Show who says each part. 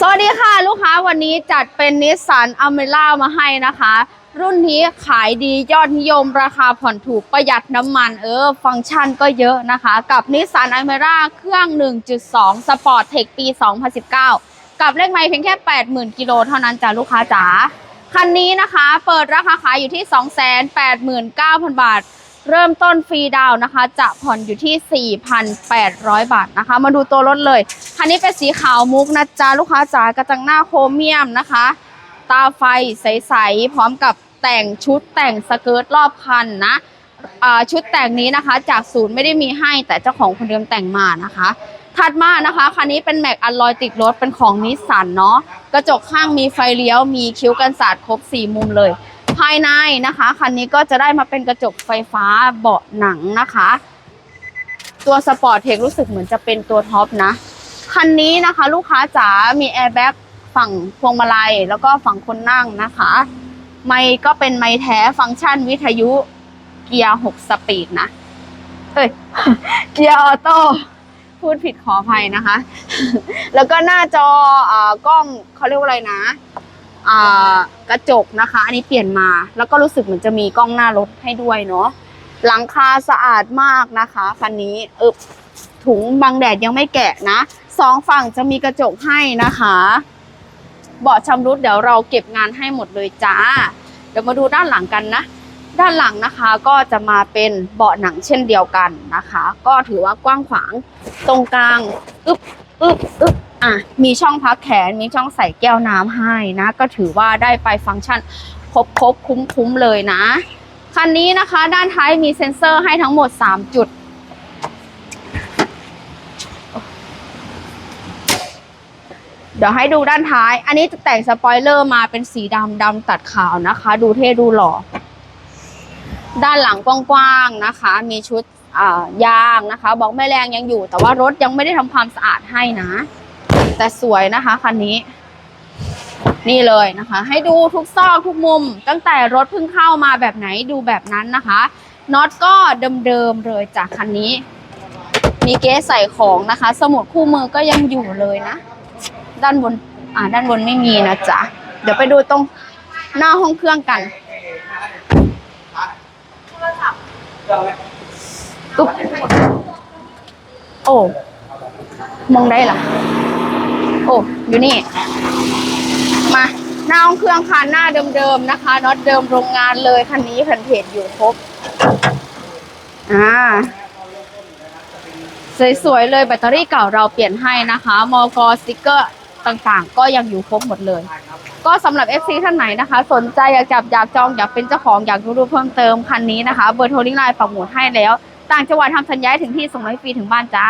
Speaker 1: สวัสดีค่ะ ลูกค้าวันนี้จัดเป็นนิสสันอเมร่ามาให้นะคะ รุ่นนี้ขายดียอดนิยมราคาผ่อนถูกประหยัดน้ำมันเออ ฟังก์ชันก็เยอะนะคะ กับนิสสันอเมร่าเครื่อง 1.2 สปอร์ตเทคปี 2019 กับเลขไมล์เพียงแค่ 80,000 กิโลเท่านั้นจ้ะลูกค้าจ๋าคันนี้นะคะ เปิดราคาขายอยู่ที่ 289,000 บาท เริ่มต้นฟรีดาวนะคะ จะผ่อนอยู่ที่ 4,800 บาทนะคะ มาดูตัวรถเลย คันนี้เป็นสีขาวมุกนะจ๊ะ ลูกค้าจ๋ากระจังหน้าโครเมียมนะคะ ตาไฟใส ๆ พร้อมกับแต่งชุดแต่งสเกิร์ตรอบคันนะชุดแต่งนี้นะคะจากศูนย์ไม่ได้มีให้แต่เจ้าของคนเดิมแต่งมานะคะ ถัดมานะคะคันนี้เป็นแม็กอัลลอยติดรถเป็นของนิสสันเนาะกระจกข้างมีไฟเลี้ยวมีคิ้วกันสาดครบ 4 มุมเลย ภายในนะคะคันนี้ก็จะได้มาเป็นกระจกไฟฟ้าเบาะหนังนะคะ ตัวสปอร์ตเทครู้สึกเหมือนจะเป็นตัวท็อปนะคันนี้นะคะลูกค้าจ๋ามีแอร์แบ็กฝั่งพวงมาลัยแล้วก็ฝั่งคนนั่งนะคะ ไม่ก็เป็นไม้แท้ฟังก์ชันวิทยุเกียร์6สปีดนะเอ้ยเกียร์ออโต้พูดผิดขออภัยนะคะ แล้วก็หน้าจออ่ากล้องเขาเรียกว่าอะไรนะ กระจกนะคะ อันนี้เปลี่ยนมาแล้วก็รู้สึกเหมือนจะมีกล้องหน้ารถให้ด้วยเนาะหลังคาสะอาดมากนะคะคันนี้อึบถุงบังแดดยังไม่แกะนะสองฝั่งจะมีกระจกให้นะคะเบาะชำรุดเดี๋ยวเราเก็บงานให้หมดเลยจ้า เดี๋ยวมาดูด้านหลังกันนะ ด้านหลังนะคะก็จะมาเป็นเบาะหนังเช่นเดียวกันนะคะ ก็ถือว่ากว้างขวางตรงกลางอึ๊บอึ๊บอึ๊บ อะมีช่องพักแขนมีช่องใส่แก้วน้ำให้นะ ก็ถือว่าได้ไปฟังก์ชันครบครบคุ้มคุ้มๆเลยนะ คันนี้นะคะด้านท้ายมีเซ็นเซอร์ให้ทั้งหมด 3 จุด เดี๋ยวให้ดูด้านท้าย อันนี้จะแต่งสปอยเลอร์มาเป็นสีดำดำตัดขาวนะคะ ดูเท่ดูหล่อ ด้านหลังกว้างๆนะคะ มีชุดยางนะคะ บอกแม่แรงยังอยู่ แต่ว่ารถยังไม่ได้ทำความสะอาดให้นะ แต่สวยนะคะคันนี้ นี่เลยนะคะ ให้ดูทุกซอกทุกมุม ตั้งแต่รถเพิ่งเข้ามาแบบไหนดูแบบนั้นนะคะน็อตก็เดิมๆเลยจากคันนี้ มีเก๊ใส่ของนะคะ สมุดคู่มือก็ยังอยู่เลยนะ ด้านบนอ่าด้านบนไม่มีนะจ๊ะเดี๋ยวไปดูตรงหน้าห้องเครื่องกันตุ๊บโอ้มองได้เหรอ โอ้อยู่นี่ มาหน้าองเครื่องคันหน้าเดิมๆนะคะน็อตเดิมโรงงานเลยคันนี้แผ่นเพจอยู่ครบอ่าสวยๆเลยแบตเตอรี่เก่าเราเปลี่ยนให้นะคะมอกสติกเกอร์ต่างๆ ก็ยังอยู่ครบหมดเลย ก็สำหรับ FC ท่านไหนนะคะ สนใจอยากจับอยากจองอยากเป็นเจ้าของอยากรู้ดูเพิ่มเติมคันนี้นะคะ เบอร์โทรลิงก์ไลน์ปักหมุดให้แล้ว ต่างจังหวัดทำสัญญาถึงที่ส่งให้ฟรีถึงบ้านจ้า